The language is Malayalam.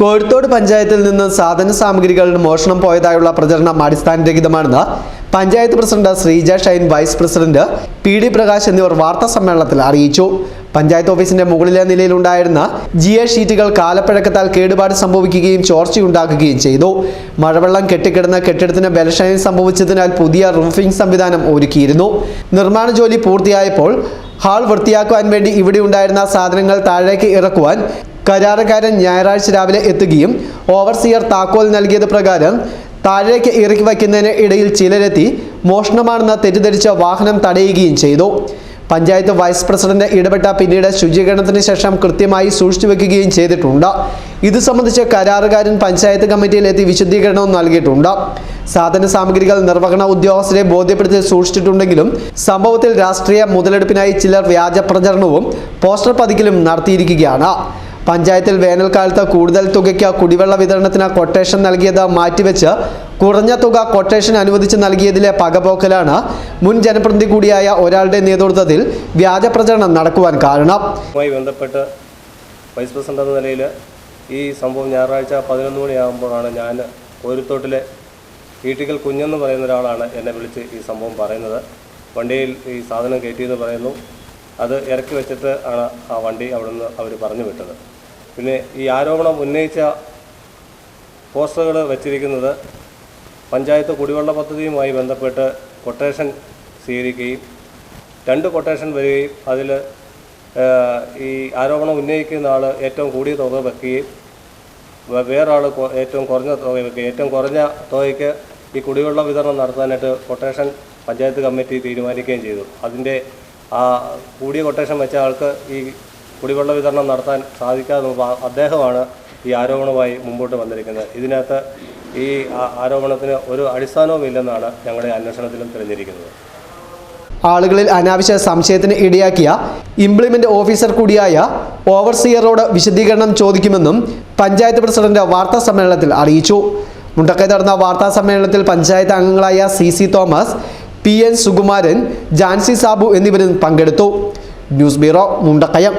കോഴിത്തോട് പഞ്ചായത്തിൽ നിന്ന് സാധന സാമഗ്രികൾ മോഷണം പോയതായുള്ള പ്രചരണം അടിസ്ഥാനരഹിതമാണെന്ന് panchayat president Sreeja Shine vice president P D Prakash എന്നിവർ വാർത്താ സമ്മേളനത്തിൽ അറിയിച്ചു. പഞ്ചായത്ത് ഓഫീസിന്റെ മുകളിലെ നിലയിലുണ്ടായിരുന്ന ജി എ ഷീറ്റുകൾ കാലപ്പഴക്കത്താൽ കേടുപാട് സംഭവിക്കുകയും ചോർച്ചയുണ്ടാക്കുകയും ചെയ്തു. മഴവെള്ളം കെട്ടിക്കിടന്ന കെട്ടിടത്തിന് ബലക്ഷയം സംഭവിച്ചതിനാൽ പുതിയ റൂഫിംഗ് സംവിധാനം ഒരുക്കിയിരുന്നു. നിർമ്മാണ ജോലി പൂർത്തിയായപ്പോൾ ഹാൾ വൃത്തിയാക്കുവാൻ വേണ്ടി ഇവിടെ ഉണ്ടായിരുന്ന സാധനങ്ങൾ താഴേക്ക് ഇറക്കുവാൻ കരാറുകാരൻ ഞായറാഴ്ച രാവിലെ എത്തുകയും ഓവർസിയർ താക്കോൽ നൽകിയത് പ്രകാരം താഴേക്ക് ഇറക്കി വയ്ക്കുന്നതിന് ഇടയിൽ ചിലരെത്തി മോഷണമാണെന്ന് തെറ്റിദ്ധരിച്ച വാഹനം തടയുകയും ചെയ്തു. പഞ്ചായത്ത് വൈസ് പ്രസിഡന്റ് ഇടപെട്ട പിന്നീട് ശുചീകരണത്തിന് ശേഷം കൃത്യമായി സൂക്ഷിച്ചു വെക്കുകയും ചെയ്തിട്ടുണ്ട്. ഇത് സംബന്ധിച്ച് കരാറുകാരൻ പഞ്ചായത്ത് കമ്മിറ്റിയിൽ എത്തി വിശദീകരണവും നൽകിയിട്ടുണ്ട്. സാധന സാമഗ്രികൾ നിർവഹണ ഉദ്യോഗസ്ഥരെ ബോധ്യപ്പെടുത്തി സൂക്ഷിച്ചിട്ടുണ്ടെങ്കിലും സംഭവത്തിൽ രാഷ്ട്രീയ മുതലെടുപ്പിനായി ചിലർ വ്യാജ പ്രചരണവും പോസ്റ്റർ പതിക്കലും നടത്തിയിരിക്കുകയാണ്. പഞ്ചായത്തിൽ വേനൽക്കാലത്ത് കൂടുതൽ തുകയ്ക്ക് കുടിവെള്ള വിതരണത്തിന് കൊട്ടേഷൻ നൽകിയത് മാറ്റിവെച്ച് കുറഞ്ഞ തുക കൊട്ടേഷൻ അനുവദിച്ച് നൽകിയതിലെ പകപോക്കലാണ് മുൻ ജനപ്രതിനിധി കൂടിയായ ഒരാളുടെ നേതൃത്വത്തിൽ വ്യാജ പ്രചരണം നടക്കുവാൻ കാരണം. ബന്ധപ്പെട്ട് വൈസ് പ്രസിഡന്റ് എന്ന നിലയിൽ ഈ സംഭവം ഞായറാഴ്ച പതിനൊന്ന് മണിയാകുമ്പോഴാണ് ഞാൻ കോരിത്തോട്ടിലെ ഈട്ടിക്കൽ കുഞ്ഞെന്ന് പറയുന്ന ഒരാളാണ് എന്നെ വിളിച്ച് ഈ സംഭവം പറയുന്നത്. വണ്ടിയിൽ ഈ സാധനം കയറ്റിയെന്ന് പറയുന്നു. അത് ഇറക്കി വെച്ചിട്ട് ആണ് ആ വണ്ടി അവിടെ നിന്ന് അവർ പറഞ്ഞു വിട്ടത്. പിന്നെ ഈ ആരോപണം ഉന്നയിച്ച പോസ്റ്ററുകൾ വച്ചിരിക്കുന്നത് പഞ്ചായത്ത് കുടിവെള്ള പദ്ധതിയുമായി ബന്ധപ്പെട്ട് കൊട്ടേഷൻ സ്വീകരിക്കുകയും രണ്ട് കൊട്ടേഷൻ വരികയും അതിൽ ഈ ആരോപണം ഉന്നയിക്കുന്ന ആൾ ഏറ്റവും കൂടിയ തുക വെക്കുകയും വേറെ വേറൊരാൾ ഏറ്റവും കുറഞ്ഞ തുക വെക്കുകയും ഏറ്റവും കുറഞ്ഞ തുകയ്ക്ക് ഈ കുടിവെള്ള വിതരണം നടത്താനായിട്ട് കൊട്ടേഷൻ പഞ്ചായത്ത് കമ്മിറ്റി തീരുമാനിക്കുകയും ചെയ്തു. അതിന്റെ ആ കൂടിയ കൊട്ടേഷൻ വെച്ച ആൾക്ക് ഈ കുടിവെള്ള വിതരണം നടത്താൻ സാധിക്കാതെ അദ്ദേഹമാണ് ഈ ആരോപണവുമായി മുമ്പോട്ട് വന്നിരിക്കുന്നത്. ഇതിനകത്ത് ഈ ആരോപണത്തിന് ഒരു അടിസ്ഥാനവും ഇല്ലെന്നാണ് ഞങ്ങളുടെ അന്വേഷണത്തിലും തെളിഞ്ഞിരിക്കുന്നത്. ആളുകളിൽ അനാവശ്യ സംശയത്തിന് ഇടയാക്കിയ ഇംപ്ലിമെന്റ് ഓഫീസർ കൂടിയായ ഓവർസിയറോട് വിശദീകരണം ചോദിക്കുമെന്നും പഞ്ചായത്ത് പ്രസിഡന്റ് വാർത്താ സമ്മേളനത്തിൽ അറിയിച്ചു. മുണ്ടക്കൈ നടന്ന വാർത്താ സമ്മേളനത്തിൽ പഞ്ചായത്ത് അംഗങ്ങളായ C C Thomas P N Sukumaran Jancy Sabu എന്നിവരും പങ്കെടുത്തു. News bureau Mundakayam.